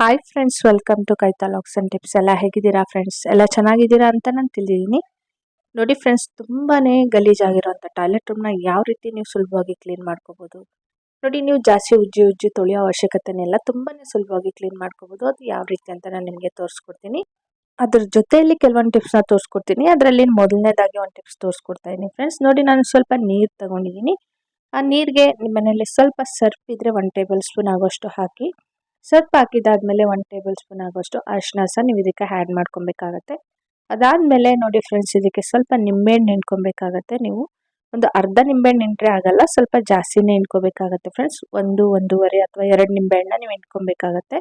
Hi friends welcome to ಕೈತಾ ಲಾಕ್ಸ್ and tips ಎಲ್ಲ ಹೇಗಿದ್ದೀರಾ ಫ್ರೆಂಡ್ಸ್ ಎಲ್ಲ ಚೆನ್ನಾಗಿದ್ದೀರಾ ಅಂತ ನಾನು ತಿಳಿದಿದ್ದೀನಿ ನೋಡಿ ಫ್ರೆಂಡ್ಸ್ ತುಂಬಾ ಗಲೀಜಾಗಿರೋಂಥ ಟಾಯ್ಲೆಟ್ ರೂಮ್ನ ಯಾವ ರೀತಿ ನೀವು ಸುಲಭವಾಗಿ ಕ್ಲೀನ್ ಮಾಡ್ಕೋಬೋದು? ನೋಡಿ ನೀವು ಜಾಸ್ತಿ ಉಜ್ಜಿ ಉಜ್ಜಿ ತೊಳೆಯೋ ಅವಶ್ಯಕತೆನೆಲ್ಲ ತುಂಬಾ ಸುಲಭವಾಗಿ ಕ್ಲೀನ್ ಮಾಡ್ಕೋಬೋದು. ಅದು ಯಾವ ರೀತಿ ಅಂತ ನಾನು ನಿಮಗೆ ತೋರಿಸ್ಕೊಡ್ತೀನಿ. ಅದ್ರ ಜೊತೆಯಲ್ಲಿ ಕೆಲವೊಂದು ಟಿಪ್ಸ್ನ ತೋರಿಸ್ಕೊಡ್ತೀನಿ. ಅದರಲ್ಲಿ ಮೊದಲನೇದಾಗಿ ಒಂದು ಟಿಪ್ಸ್ ತೋರಿಸ್ಕೊಡ್ತಾ ಇದ್ದೀನಿ ಫ್ರೆಂಡ್ಸ್ ನೋಡಿ ನಾನು ಸ್ವಲ್ಪ ನೀರು ತಗೊಂಡಿದ್ದೀನಿ ಆ ನೀರಿಗೆ ನಿಮ್ಮ ಮನೆಯಲ್ಲಿ ಸ್ವಲ್ಪ ಸರ್ಪ್ ಇದ್ದರೆ ಒನ್ ಟೇಬಲ್ ಸ್ಪೂನ್ ಆಗೋಷ್ಟು ಹಾಕಿ ಸ್ವಲ್ಪ ಹಾಕಿದಾದ್ಮೇಲೆ ಒನ್ ಟೇಬಲ್ ಸ್ಪೂನ್ ಆಗೋಷ್ಟು ಅರಿಶಿನ ಸಹ ನೀವು ಇದಕ್ಕೆ ಆ್ಯಡ್ ಮಾಡ್ಕೊಬೇಕಾಗತ್ತೆ. ಅದಾದಮೇಲೆ ನೋಡಿ ಫ್ರೆಂಡ್ಸ್ ಇದಕ್ಕೆ ಸ್ವಲ್ಪ ನಿಂಬೆಹಣ್ಣು ನೆನ್ಕೊಬೇಕಾಗತ್ತೆ. ನೀವು ಒಂದು ಅರ್ಧ ನಿಂಬೆಹಣ್ಣು ನಿಂಟ್ರೆ ಆಗಲ್ಲ, ಸ್ವಲ್ಪ ಜಾಸ್ತಿನೇ ಹಿಂಡ್ಕೋಬೇಕಾಗತ್ತೆ ಫ್ರೆಂಡ್ಸ್ ಒಂದು, ಒಂದೂವರೆ ಅಥವಾ ಎರಡು ನಿಂಬೆಹಣ್ಣ ನೀವು ಹಿಂಡ್ಕೊಬೇಕಾಗತ್ತೆ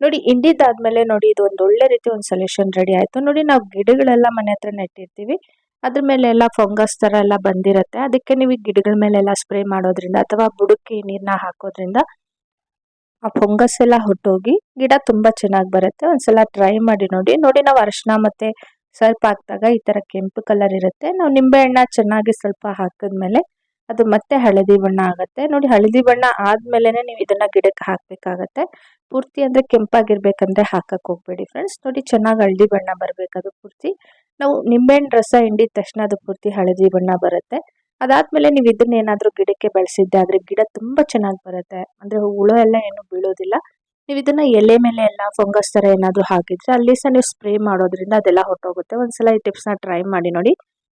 ನೋಡಿ ಹಿಂಡಿದಾದ್ಮೇಲೆ ನೋಡಿ, ಇದು ಒಂದು ಒಳ್ಳೆ ರೀತಿ ಒಂದು ಸೊಲ್ಯೂಷನ್ ರೆಡಿ ಆಯಿತು. ನೋಡಿ, ನಾವು ಗಿಡಗಳೆಲ್ಲ ಮನೆ ಹತ್ರ ನೆಟ್ಟಿರ್ತೀವಿ. ಅದ್ರ ಮೇಲೆ ಎಲ್ಲ ಫಂಗಸ್ ಥರ ಎಲ್ಲ ಬಂದಿರುತ್ತೆ. ಅದಕ್ಕೆ ನೀವು ಗಿಡಗಳ ಮೇಲೆಲ್ಲ ಸ್ಪ್ರೇ ಮಾಡೋದ್ರಿಂದ ಅಥವಾ ಬುಡಕ್ಕೆ ನೀರನ್ನ ಹಾಕೋದ್ರಿಂದ ಆ ಫಂಗಸ್ ಎಲ್ಲ ಹೊಟ್ಟೋಗಿ ಗಿಡ ತುಂಬ ಚೆನ್ನಾಗಿ ಬರುತ್ತೆ. ಒಂದ್ಸಲ ಟ್ರೈ ಮಾಡಿ ನೋಡಿ. ನೋಡಿ ನಾವು ಅರಿಶಿನ ಮತ್ತು ಸ್ವಲ್ಪ ಹಾಕಿದಾಗ ಈ ಥರ ಕೆಂಪು ಕಲರ್ ಇರುತ್ತೆ. ನಾವು ನಿಂಬೆಹಣ್ಣ ಚೆನ್ನಾಗಿ ಸ್ವಲ್ಪ ಹಾಕಿದ್ಮೇಲೆ ಅದು ಮತ್ತೆ ಹಳದಿ ಬಣ್ಣ ಆಗುತ್ತೆ. ನೋಡಿ ಹಳದಿ ಬಣ್ಣ ಆದಮೇಲೆ ನೀವು ಇದನ್ನು ಗಿಡಕ್ಕೆ ಹಾಕಬೇಕಾಗತ್ತೆ. ಪೂರ್ತಿ ಅಂದರೆ ಕೆಂಪಾಗಿರ್ಬೇಕಂದ್ರೆ ಹಾಕಕ್ಕೆ ಹೋಗಬೇಡಿ ಫ್ರೆಂಡ್ಸ್ ನೋಡಿ ಚೆನ್ನಾಗಿ ಹಳದಿ ಬಣ್ಣ ಬರಬೇಕು ಅದು ಪೂರ್ತಿ. ನಾವು ನಿಂಬೆಹಣ್ಣು ರಸ ಹಿಂಡಿದ ತಕ್ಷಣ ಅದು ಪೂರ್ತಿ ಹಳದಿ ಬಣ್ಣ ಬರುತ್ತೆ. ಅದಾದಮೇಲೆ ನೀವು ಇದನ್ನ ಏನಾದರೂ ಗಿಡಕ್ಕೆ ಬೆಳೆಸಿದ್ದೆ, ಆದರೆ ಗಿಡ ತುಂಬ ಚೆನ್ನಾಗಿ ಬರುತ್ತೆ. ಅಂದರೆ ಹುಳು ಎಲ್ಲ ಏನು ಬೀಳೋದಿಲ್ಲ. ನೀವು ಇದನ್ನು ಎಲೆ ಮೇಲೆ ಎಲ್ಲ ಫಂಗಸ್ ಥರ ಏನಾದರೂ ಹಾಕಿದ್ರೆ ಅಲ್ಲಿ ಸಹ ನೀವು ಸ್ಪ್ರೇ ಮಾಡೋದ್ರಿಂದ ಅದೆಲ್ಲ ಹೊಟ್ಟೋಗುತ್ತೆ ಒಂದ್ಸಲ ಈ ಟಿಪ್ಸ್ನ ಟ್ರೈ ಮಾಡಿ ನೋಡಿ.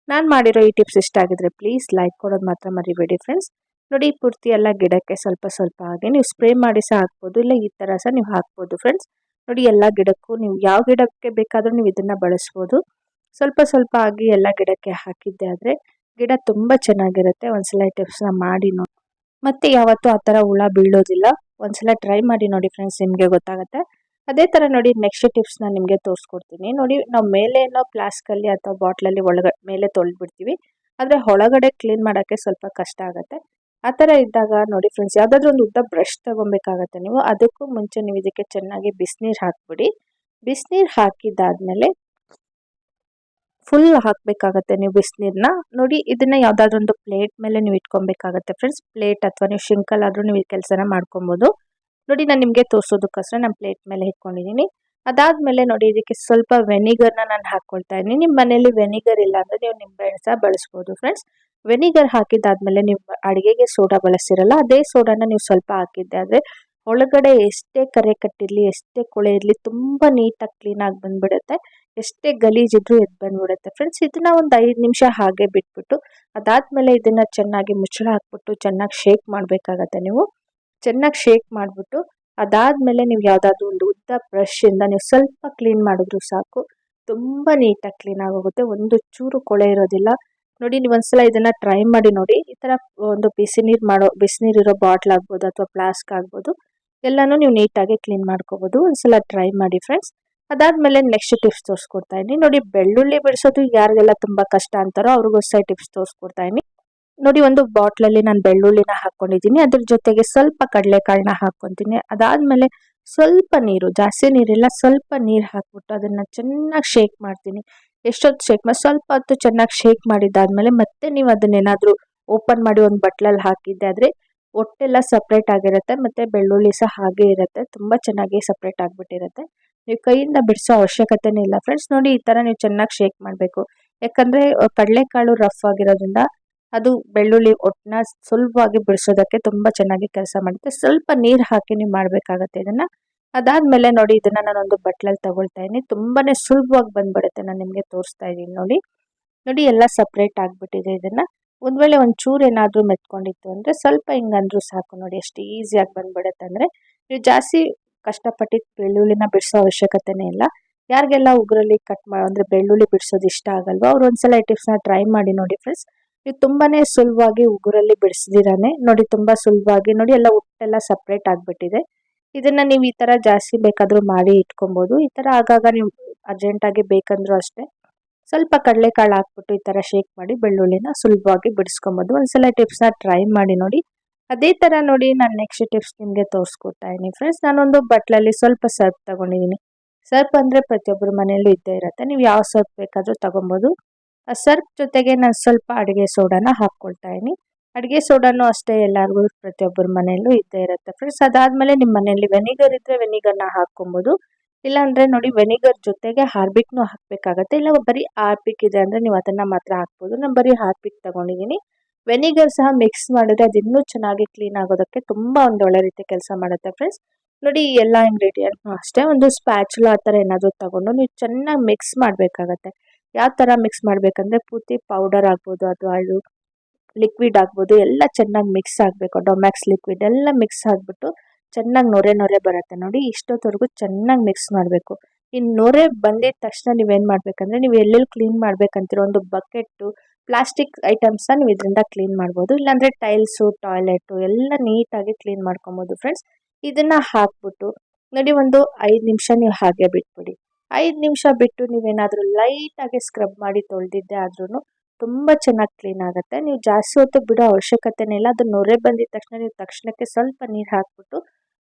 ನಾನು ಮಾಡಿರೋ ಈ ಟಿಪ್ಸ್ ಇಷ್ಟ ಆಗಿದ್ರೆ ಪ್ಲೀಸ್ ಲೈಕ್ ಕೊಡೋದು ಮಾತ್ರ ಮರಿಬೇಡಿ ಫ್ರೆಂಡ್ಸ್. ನೋಡಿ ಪೂರ್ತಿ ಎಲ್ಲ ಗಿಡಕ್ಕೆ ಸ್ವಲ್ಪ ಸ್ವಲ್ಪ ಹಾಗೆ ನೀವು ಸ್ಪ್ರೇ ಮಾಡಿ ಸಹ ಹಾಕ್ಬೋದು, ಇಲ್ಲ ಈ ಥರ ಸಹ ನೀವು ಹಾಕ್ಬೋದು ಫ್ರೆಂಡ್ಸ್. ನೋಡಿ ಎಲ್ಲ ಗಿಡಕ್ಕೂ ನೀವು ಯಾವ ಗಿಡಕ್ಕೆ ಬೇಕಾದರೂ ನೀವು ಇದನ್ನು ಬಳಸ್ಬೋದು. ಸ್ವಲ್ಪ ಸ್ವಲ್ಪ ಆಗಿ ಎಲ್ಲ ಗಿಡಕ್ಕೆ ಹಾಕಿದ್ದೆ ಆದರೆ ಗಿಡ ತುಂಬ ಚೆನ್ನಾಗಿರುತ್ತೆ. ಒಂದ್ಸಲ ಈ ಟಿಪ್ಸ್ನ ಮಾಡಿ ನೋಡಿ. ಮತ್ತೆ ಯಾವತ್ತೂ ಆ ಥರ ಹುಳ ಬೀಳೋದಿಲ್ಲ. ಒಂದ್ಸಲ ಟ್ರೈ ಮಾಡಿ ನೋಡಿ ಫ್ರೆಂಡ್ಸ್ ನಿಮಗೆ ಗೊತ್ತಾಗುತ್ತೆ. ಅದೇ ಥರ ನೋಡಿ ನೆಕ್ಸ್ಟ್ ಟಿಪ್ಸ್ನ ನಿಮಗೆ ತೋರಿಸ್ಕೊಡ್ತೀನಿ. ನೋಡಿ, ನಾವು ಮೇಲೆ ಏನೋ ಫ್ಲಾಸ್ಕಲ್ಲಿ ಅಥವಾ ಬಾಟ್ಲಲ್ಲಿ ಒಳಗಡೆ ಮೇಲೆ ತೊಳೆದ್ಬಿಡ್ತೀವಿ. ಆದರೆ ಒಳಗಡೆ ಕ್ಲೀನ್ ಮಾಡೋಕ್ಕೆ ಸ್ವಲ್ಪ ಕಷ್ಟ ಆಗುತ್ತೆ. ಆ ಥರ ಇದ್ದಾಗ ನೋಡಿ ಫ್ರೆಂಡ್ಸ್ ಯಾವುದಾದ್ರೂ ಒಂದು ಉದ್ದ ಬ್ರಷ್ ತೊಗೊಬೇಕಾಗತ್ತೆ ನೀವು. ಅದಕ್ಕೂ ಮುಂಚೆ ನೀವು ಇದಕ್ಕೆ ಚೆನ್ನಾಗಿ ಬಿಸಿನೀರು ಹಾಕ್ಬಿಡಿ. ಬಿಸಿನೀರು ಹಾಕಿದ್ದಾದಮೇಲೆ ಫುಲ್ ಹಾಕಬೇಕಾಗತ್ತೆ ನೀವು ಬಿಸಿನೀರನ್ನ ನೋಡಿ, ಇದನ್ನ ಯಾವುದಾದ್ರೂ ಒಂದು ಪ್ಲೇಟ್ ಮೇಲೆ ನೀವು ಇಟ್ಕೊಬೇಕಾಗತ್ತೆ ಫ್ರೆಂಡ್ಸ್ ಪ್ಲೇಟ್ ಅಥವಾ ನೀವು ಶಿಂಕಲ್ ಆದರೂ ನೀವು ಕೆಲಸನ ಮಾಡ್ಕೊಬೋದು. ನೋಡಿ, ನಾನು ನಿಮಗೆ ತೋರಿಸೋದಕ್ಕೋಸ್ಕರ ನಾನು ಪ್ಲೇಟ್ ಮೇಲೆ ಇಟ್ಕೊಂಡಿದ್ದೀನಿ ಅದಾದಮೇಲೆ ನೋಡಿ, ಇದಕ್ಕೆ ಸ್ವಲ್ಪ ವೆನಿಗರ್ನ ನಾನು ಹಾಕ್ಕೊಳ್ತಾ ಇದ್ದೀನಿ. ನಿಮ್ಮ ಮನೇಲಿ ವೆನಿಗರ್ ಇಲ್ಲ ಅಂದರೆ ನೀವು ನಿಂಬೆಹಣ್ಣು ಸಹ ಬಳಸ್ಬೋದು ಫ್ರೆಂಡ್ಸ್ ವೆನಿಗರ್ ಹಾಕಿದ್ದಾದಮೇಲೆ ನೀವು ಅಡುಗೆಗೆ ಸೋಡಾ ಬಳಸಿರಲ್ಲ ಅದೇ ಸೋಡಾನ ನೀವು ಸ್ವಲ್ಪ ಹಾಕಿದ್ದೆ ಆದರೆ ಒಳಗಡೆ ಎಷ್ಟೇ ಕರೆ ಕಟ್ಟಿರಲಿ, ಎಷ್ಟೇ ಕೊಳೆ ಇರಲಿ, ತುಂಬ ನೀಟಾಗಿ ಕ್ಲೀನಾಗಿ ಬಂದ್ಬಿಡುತ್ತೆ. ಎಷ್ಟೇ ಗಲೀಜಿದ್ರೂ ಎದ್ದು ಬಂದ್ಬಿಡುತ್ತೆ. ಫ್ರೆಂಡ್ಸ್ ಇದನ್ನ ಒಂದು ಐದು ನಿಮಿಷ ಹಾಗೆ ಬಿಟ್ಬಿಟ್ಟು, ಅದಾದಮೇಲೆ ಇದನ್ನು ಚೆನ್ನಾಗಿ ಮುಚ್ಚಳ ಹಾಕ್ಬಿಟ್ಟು, ಚೆನ್ನಾಗಿ ಶೇಕ್ ಮಾಡಬೇಕಾಗತ್ತೆ ನೀವು. ಚೆನ್ನಾಗಿ ಶೇಕ್ ಮಾಡಿಬಿಟ್ಟು, ಅದಾದಮೇಲೆ ನೀವು ಯಾವುದಾದ್ರೂ ಒಂದು ಉದ್ದ ಬ್ರಷಿಂದ ನೀವು ಸ್ವಲ್ಪ ಕ್ಲೀನ್ ಮಾಡಿದ್ರು ಸಾಕು. ತುಂಬ ನೀಟಾಗಿ ಕ್ಲೀನ್ ಆಗೋಗುತ್ತೆ. ಒಂದು ಚೂರು ಕೊಳೆ ಇರೋದಿಲ್ಲ. ನೋಡಿ, ನೀವು ಒಂದ್ಸಲ ಇದನ್ನು ಟ್ರೈ ಮಾಡಿ ನೋಡಿ. ಈ ಥರ ಒಂದು ಬಿಸಿ ನೀರು ಮಾಡೋ ಬಿಸಿನೀರಿರೋ ಬಾಟ್ಲ್ ಆಗ್ಬೋದು ಅಥವಾ ಫ್ಲಾಸ್ಕ್ ಆಗ್ಬೋದು. ಎಲ್ಲನೂ ನೀವು ನೀಟಾಗಿ ಕ್ಲೀನ್ ಮಾಡ್ಕೋಬೋದು. ಒಂದ್ಸಲ ಟ್ರೈ ಮಾಡಿ ಫ್ರೆಂಡ್ಸ್ ಅದಾದಮೇಲೆ ನೆಕ್ಸ್ಟ್ ಟಿಪ್ಸ್ ತೋರಿಸ್ಕೊಡ್ತಾ ಇದ್ದೀನಿ. ನೋಡಿ, ಬೆಳ್ಳುಳ್ಳಿ ಬಿಡಿಸೋದು ಯಾರಿಗೆಲ್ಲ ತುಂಬ ಕಷ್ಟ ಅಂತಾರೋ ಅವ್ರಿಗೋಸ್ಕರ ಟಿಪ್ಸ್ ತೋರಿಸ್ಕೊಡ್ತಾ ಇದ್ದೀನಿ. ನೋಡಿ, ಒಂದು ಬಾಟ್ಲಲ್ಲಿ ನಾನು ಬೆಳ್ಳುಳ್ಳಿನ ಹಾಕ್ಕೊಂಡಿದ್ದೀನಿ ಅದ್ರ ಜೊತೆಗೆ ಸ್ವಲ್ಪ ಕಡಲೆಕಾಳನ್ನ ಹಾಕ್ಕೊತೀನಿ. ಅದಾದ್ಮೇಲೆ ಸ್ವಲ್ಪ ನೀರು, ಜಾಸ್ತಿ ನೀರಿಲ್ಲ, ಸ್ವಲ್ಪ ನೀರು ಹಾಕ್ಬಿಟ್ಟು ಅದನ್ನು ಚೆನ್ನಾಗಿ ಶೇಕ್ ಮಾಡ್ತೀನಿ. ಎಷ್ಟೊತ್ತು ಶೇಕ್ ಮಾಡಿ ಸ್ವಲ್ಪ ಹೊತ್ತು ಚೆನ್ನಾಗಿ ಶೇಕ್ ಮಾಡಿದ್ದಾದಮೇಲೆ ಮತ್ತೆ ನೀವು ಅದನ್ನೇನಾದರೂ ಓಪನ್ ಮಾಡಿ ಒಂದು ಬಟ್ಲಲ್ಲಿ ಹಾಕಿದ್ದೆ ಆದರೆ ಒಟ್ಟೆಲ್ಲ ಸಪ್ರೇಟ್ ಆಗಿರುತ್ತೆ, ಮತ್ತು ಬೆಳ್ಳುಳ್ಳಿ ಸಹ ಹಾಗೆ ಇರುತ್ತೆ. ತುಂಬ ಚೆನ್ನಾಗಿ ಸಪ್ರೇಟ್ ಆಗಿಬಿಟ್ಟಿರುತ್ತೆ. ನೀವು ಕೈಯಿಂದ ಬಿಡಿಸೋ ಅವಶ್ಯಕತೆನೇ ಇಲ್ಲ ಫ್ರೆಂಡ್ಸ್ ನೋಡಿ, ಈ ಥರ ನೀವು ಚೆನ್ನಾಗಿ ಶೇಕ್ ಮಾಡಬೇಕು. ಯಾಕಂದರೆ ಕಡಲೆಕಾಳು ರಫ್ ಆಗಿರೋದ್ರಿಂದ ಅದು ಬೆಳ್ಳುಳ್ಳಿ ಒಟ್ಟನ್ನ ಸುಲಭವಾಗಿ ಬಿಡಿಸೋದಕ್ಕೆ ತುಂಬ ಚೆನ್ನಾಗಿ ಕೆಲಸ ಮಾಡುತ್ತೆ. ಸ್ವಲ್ಪ ನೀರು ಹಾಕಿ ನೀವು ಮಾಡಬೇಕಾಗತ್ತೆ ಇದನ್ನು. ಅದಾದಮೇಲೆ ನೋಡಿ, ಇದನ್ನು ನಾನೊಂದು ಬಟ್ಲಲ್ಲಿ ತಗೊಳ್ತಾ ಇದ್ದೀನಿ. ತುಂಬಾ ಸುಲಭವಾಗಿ ಬಂದ್ಬಿಡುತ್ತೆ, ನಾನು ನಿಮಗೆ ತೋರಿಸ್ತಾ ಇದ್ದೀನಿ ನೋಡಿ. ನೋಡಿ, ಎಲ್ಲ ಸಪ್ರೇಟ್ ಆಗಿಬಿಟ್ಟಿದೆ ಇದನ್ನು. ಒಂದು ವೇಳೆ ಒಂದು ಚೂರು ಏನಾದರೂ ಮೆತ್ಕೊಂಡಿತ್ತು ಅಂದರೆ ಸ್ವಲ್ಪ ಹಿಂಗಂದ್ರೂ ಸಾಕು ನೋಡಿ ಎಷ್ಟು ಈಸಿಯಾಗಿ ಬಂದ್ಬಿಡುತ್ತೆ ಅಂದರೆ ನೀವು ಜಾಸ್ತಿ ಕಷ್ಟಪಟ್ಟು ಬೆಳ್ಳುಳ್ಳಿನ ಬಿಡಿಸೋ ಅವಶ್ಯಕತೆನೇ ಇಲ್ಲ. ಯಾರಿಗೆಲ್ಲ ಉಗುರಲ್ಲಿ ಕಟ್ ಮಾ, ಅಂದರೆ ಬೆಳ್ಳುಳ್ಳಿ ಬಿಡಿಸೋದು ಇಷ್ಟ ಆಗಲ್ವೋ, ಅವ್ರು ಒಂದ್ಸಲ ಈ ಟಿಪ್ಸ್ನ ಟ್ರೈ ಮಾಡಿ ನೋಡಿ ಫ್ರೆಂಡ್ಸ್ ನೀವು ತುಂಬಾ ಸುಲಭವಾಗಿ ಉಗುರಲ್ಲಿ ಬಿಡಿಸ್ದಿರಾನೆ ನೋಡಿ, ತುಂಬ ಸುಲಭವಾಗಿ ನೋಡಿ, ಎಲ್ಲ ಉಟ್ಟೆಲ್ಲ ಸಪ್ರೇಟ್ ಆಗಿಬಿಟ್ಟಿದೆ. ಇದನ್ನು ನೀವು ಈ ಥರ ಜಾಸ್ತಿ ಬೇಕಾದರೂ ಮಾಡಿ ಇಟ್ಕೊಬೋದು. ಈ ಥರ ಆಗಾಗ ನೀವು ಅರ್ಜೆಂಟಾಗಿ ಬೇಕಂದ್ರೂ ಅಷ್ಟೇ. ಸ್ವಲ್ಪ ಕಡಲೆಕಾಳು ಹಾಕ್ಬಿಟ್ಟು ಈ ಥರ ಶೇಕ್ ಮಾಡಿ ಬೆಳ್ಳುಳ್ಳಿನ ಸುಲಭವಾಗಿ ಬಿಡಿಸ್ಕೊಬೋದು. ಒಂದ್ಸಲ ಟಿಪ್ಸ್ನ ಟ್ರೈ ಮಾಡಿ ನೋಡಿ. ಅದೇ ಥರ ನೋಡಿ ನಾನು ನೆಕ್ಸ್ಟ್ ಟಿಪ್ಸ್ ನಿಮಗೆ ತೋರಿಸ್ಕೊಡ್ತಾ ಇದ್ದೀನಿ ಫ್ರೆಂಡ್ಸ್ ನಾನೊಂದು ಬಟ್ಲಲ್ಲಿ ಸ್ವಲ್ಪ ಸರ್ಪ್ ತೊಗೊಂಡಿದ್ದೀನಿ. ಸರ್ಪ್ ಅಂದರೆ ಪ್ರತಿಯೊಬ್ಬರ ಮನೆಯಲ್ಲೂ ಇದ್ದೇ ಇರುತ್ತೆ. ನೀವು ಯಾವ ಸರ್ಪ್ ಬೇಕಾದರೂ ತೊಗೊಬೋದು. ಆ ಸರ್ಪ್ ಜೊತೆಗೆ ನಾನು ಸ್ವಲ್ಪ ಅಡುಗೆ ಸೋಡಾನ ಹಾಕ್ಕೊಳ್ತಾ ಇದ್ದೀನಿ. ಅಡುಗೆ ಸೋಡಾನು ಅಷ್ಟೇ ಎಲ್ಲರಿಗೂ ಪ್ರತಿಯೊಬ್ಬರ ಮನೆಯಲ್ಲೂ ಇದ್ದೇ ಇರುತ್ತೆ ಫ್ರೆಂಡ್ಸ್ ಅದಾದಮೇಲೆ ನಿಮ್ಮ ಮನೆಯಲ್ಲಿ ವೆನಿಗರ್ ಇದ್ದರೆ ವೆನಿಗರ್ನ ಹಾಕ್ಕೊಬೋದು. ಇಲ್ಲಾಂದರೆ ನೋಡಿ ವೆನಿಗರ್ ಜೊತೆಗೆ ಹಾರ್ಬಿಕ್ನು ಹಾಕಬೇಕಾಗತ್ತೆ. ಇಲ್ಲ, ಬರೀ ಹಾರ್ಪಿಕ್ ಇದೆ ಅಂದರೆ ನೀವು ಅದನ್ನು ಮಾತ್ರ ಹಾಕ್ಬೋದು. ನಾನು ಬರೀ ಹಾರ್ಪಿಕ್ ತೊಗೊಂಡಿದ್ದೀನಿ ವೆನಿಗರ್ ಸಹ ಮಿಕ್ಸ್ ಮಾಡಿದ್ರೆ ಅದು ಇನ್ನೂ ಚೆನ್ನಾಗಿ ಕ್ಲೀನ್ ಆಗೋದಕ್ಕೆ ತುಂಬ ಒಂದು ಒಳ್ಳೆ ರೀತಿ ಕೆಲಸ ಮಾಡುತ್ತೆ ಫ್ರೆಂಡ್ಸ್ ನೋಡಿ ಈ ಎಲ್ಲ ಇಂಗ್ರೀಡಿಯೆಂಟ್ನು ಅಷ್ಟೇ, ಒಂದು ಸ್ಪ್ಯಾಚುಲ ಆ ಥರ ಏನಾದರೂ ತಗೊಂಡು ನೀವು ಚೆನ್ನಾಗಿ ಮಿಕ್ಸ್ ಮಾಡಬೇಕಾಗತ್ತೆ. ಯಾವ ಥರ ಮಿಕ್ಸ್ ಮಾಡಬೇಕಂದ್ರೆ ಪೂರ್ತಿ ಪೌಡರ್ ಆಗ್ಬೋದು ಅಥವಾ ಇದು ಲಿಕ್ವಿಡ್ ಆಗ್ಬೋದು, ಎಲ್ಲ ಚೆನ್ನಾಗಿ ಮಿಕ್ಸ್ ಆಗಬೇಕು. ಡೊಮ್ಯಾಕ್ಸ್ ಲಿಕ್ವಿಡ್ ಎಲ್ಲ ಮಿಕ್ಸ್ ಆಗಿಬಿಟ್ಟು ಚೆನ್ನಾಗಿ ನೊರೆ ನೊರೆ ಬರುತ್ತೆ ನೋಡಿ. ಇಷ್ಟೊತ್ತವರೆಗೂ ಚೆನ್ನಾಗಿ ಮಿಕ್ಸ್ ಮಾಡಬೇಕು. ಇನ್ನು ನೊರೆ ಬಂದಿದ ತಕ್ಷಣ ನೀವೇನು ಮಾಡಬೇಕಂದ್ರೆ ನೀವು ಎಲ್ಲೆಲ್ಲಿ ಕ್ಲೀನ್ ಮಾಡ್ಬೇಕಂತಿರೋ ಒಂದು ಬಕೆಟು ಪ್ಲಾಸ್ಟಿಕ್ ಐಟಮ್ಸ್ನ ನೀವು ಇದರಿಂದ ಕ್ಲೀನ್ ಮಾಡ್ಬೋದು. ಇಲ್ಲಾಂದರೆ ಟೈಲ್ಸು ಟಾಯ್ಲೆಟು ಎಲ್ಲ ನೀಟಾಗಿ ಕ್ಲೀನ್ ಮಾಡ್ಕೊಬೋದು ಫ್ರೆಂಡ್ಸ್ ಇದನ್ನು ಹಾಕ್ಬಿಟ್ಟು ನೋಡಿ ಒಂದು ಐದು ನಿಮಿಷ ನೀವು ಹಾಗೆ ಬಿಟ್ಬಿಡಿ. ಐದು ನಿಮಿಷ ಬಿಟ್ಟು ನೀವೇನಾದರೂ ಲೈಟಾಗಿ ಸ್ಕ್ರಬ್ ಮಾಡಿ ತೊಳೆದಿದ್ದೆ ಆದ್ರೂ ತುಂಬ ಚೆನ್ನಾಗಿ ಕ್ಲೀನ್ ಆಗುತ್ತೆ. ನೀವು ಜಾಸ್ತಿ ಹೊತ್ತು ಬಿಡೋ ಅವಶ್ಯಕತೆನೇ ಇಲ್ಲ. ಅದು ನೊರೆ ಬಂದಿದ ತಕ್ಷಣ ನೀವು ತಕ್ಷಣಕ್ಕೆ ಸ್ವಲ್ಪ ನೀರು ಹಾಕ್ಬಿಟ್ಟು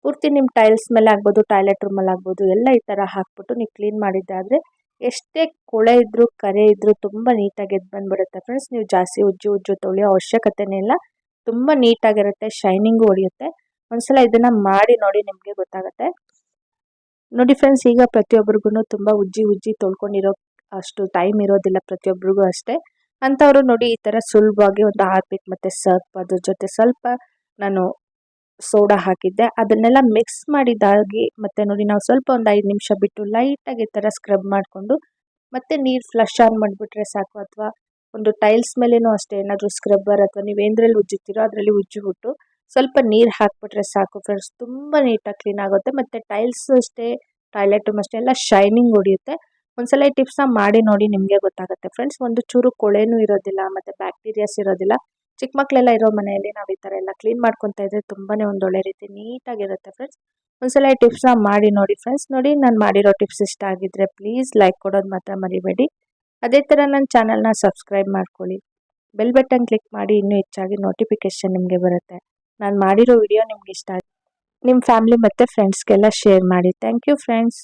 ಪೂರ್ತಿ ನಿಮ್ಮ ಟೈಲ್ಸ್ ಮೇಲೆ ಆಗ್ಬೋದು ಟಾಯ್ಲೆಟ್ ರೂಮಲ್ಲಿ ಆಗ್ಬೋದು, ಎಲ್ಲ ಈ ಥರ ಹಾಕ್ಬಿಟ್ಟು ನೀವು ಕ್ಲೀನ್ ಮಾಡಿದ್ದಾದರೆ ಎಷ್ಟೇ ಕೊಳೆ ಇದ್ದರೂ ಕರೆ ಇದ್ದರೂ ತುಂಬ ನೀಟಾಗಿ ಎದ್ದು ಬಂದುಬಿಡುತ್ತೆ ಫ್ರೆಂಡ್ಸ್ ನೀವು ಜಾಸ್ತಿ ಉಜ್ಜು ಉಜ್ಜು ತೊಳೆಯೋ ಅವಶ್ಯಕತೆನೇ ಇಲ್ಲ. ತುಂಬ ನೀಟಾಗಿರುತ್ತೆ ಶೈನಿಂಗು ಹೊಡೆಯುತ್ತೆ ಒಂದ್ಸಲ ಇದನ್ನು ಮಾಡಿ ನೋಡಿ ನಿಮಗೆ ಗೊತ್ತಾಗುತ್ತೆ. ನೋಡಿ ಫ್ರೆಂಡ್ಸ್ ಈಗ ಪ್ರತಿಯೊಬ್ಬರಿಗೂ ತುಂಬ ಉಜ್ಜಿ ಉಜ್ಜಿ ತೊಳ್ಕೊಂಡಿರೋ ಅಷ್ಟು ಟೈಮ್ ಇರೋದಿಲ್ಲ ಪ್ರತಿಯೊಬ್ಬರಿಗೂ ಅಷ್ಟೇ. ಅಂಥವರು ನೋಡಿ ಈ ಥರ ಸುಲಭವಾಗಿ ಒಂದು ಹಾರ್ಪಿಕ್ ಮತ್ತು ಸರ್ಪ್ ಅದ್ರ ಜೊತೆ ಸ್ವಲ್ಪ ನಾನು ಸೋಡಾ ಹಾಕಿದ್ದೆ. ಅದನ್ನೆಲ್ಲ ಮಿಕ್ಸ್ ಮಾಡಿದಾಗಿ ಮತ್ತು ನೋಡಿ ನಾವು ಸ್ವಲ್ಪ ಒಂದು ಐದು ನಿಮಿಷ ಬಿಟ್ಟು ಲೈಟಾಗಿ ಈ ಥರ ಸ್ಕ್ರಬ್ ಮಾಡಿಕೊಂಡು ಮತ್ತೆ ನೀರು ಫ್ಲಶ್ ಆನ್ ಮಾಡಿಬಿಟ್ರೆ ಸಾಕು ಅಥವಾ ಒಂದು ಟೈಲ್ಸ್ ಮೇಲೇನೂ ಅಷ್ಟೇ ಏನಾದರೂ ಸ್ಕ್ರಬ್ಬರ್ ಅಥವಾ ನೀವು ಏನರಲ್ಲಿ ಉಜ್ಜುತ್ತೀರೋ ಅದರಲ್ಲಿ ಉಜ್ಜಿಬಿಟ್ಟು ಸ್ವಲ್ಪ ನೀರು ಹಾಕಿಬಿಟ್ರೆ ಸಾಕು ಫ್ರೆಂಡ್ಸ್ ತುಂಬ ನೀಟಾಗಿ ಕ್ಲೀನ್ ಆಗುತ್ತೆ. ಮತ್ತು ಟೈಲ್ಸ್ ಅಷ್ಟೇ ಟಾಯ್ಲೆಟು ಅಷ್ಟೇ ಎಲ್ಲ ಶೈನಿಂಗ್ ಹೊಡಿಯುತ್ತೆ. ಒಂದ್ಸಲ ಈ ಟಿಪ್ಸ್ನ ಮಾಡಿ ನೋಡಿ ನಿಮಗೆ ಗೊತ್ತಾಗುತ್ತೆ ಫ್ರೆಂಡ್ಸ್ ಒಂದು ಚೂರು ಕೊಳೆನೂ ಇರೋದಿಲ್ಲ, ಮತ್ತು ಬ್ಯಾಕ್ಟೀರಿಯಾಸ್ ಇರೋದಿಲ್ಲ. ಚಿಕ್ಕ ಮಕ್ಕಳೆಲ್ಲ ಇರೋ ಮನೆಯಲ್ಲಿ ನಾವು ಈ ಥರ ಎಲ್ಲ ಕ್ಲೀನ್ ಮಾಡ್ಕೊತಾ ಇದ್ರೆ ತುಂಬಾ ಒಂದು ಒಳ್ಳೆ ರೀತಿ ನೀಟಾಗಿರುತ್ತೆ ಫ್ರೆಂಡ್ಸ್ ಒಂದ್ಸಲ ಈ ಟಿಪ್ಸ್ನ ಮಾಡಿ ನೋಡಿ ಫ್ರೆಂಡ್ಸ್ ನೋಡಿ ನಾನು ಮಾಡಿರೋ ಟಿಪ್ಸ್ ಇಷ್ಟ ಆಗಿದ್ರೆ ಪ್ಲೀಸ್ ಲೈಕ್ ಕೊಡೋದು ಮಾತ್ರ ಮರಿಬೇಡಿ. ಅದೇ ಥರ ನನ್ನ ಚಾನಲ್ನ ಸಬ್ಸ್ಕ್ರೈಬ್ ಮಾಡ್ಕೊಳ್ಳಿ. ಬೆಲ್ ಬಟನ್ ಕ್ಲಿಕ್ ಮಾಡಿ ಇನ್ನೂ ಹೆಚ್ಚಾಗಿ ನೋಟಿಫಿಕೇಶನ್ ನಿಮಗೆ ಬರುತ್ತೆ. ನಾನು ಮಾಡಿರೋ ವಿಡಿಯೋ ನಿಮ್ಗೆ ಇಷ್ಟ ಆಗಿ ನಿಮ್ಮ ಫ್ಯಾಮಿಲಿ ಮತ್ತು ಫ್ರೆಂಡ್ಸ್ಗೆಲ್ಲ ಶೇರ್ ಮಾಡಿ. Thank you friends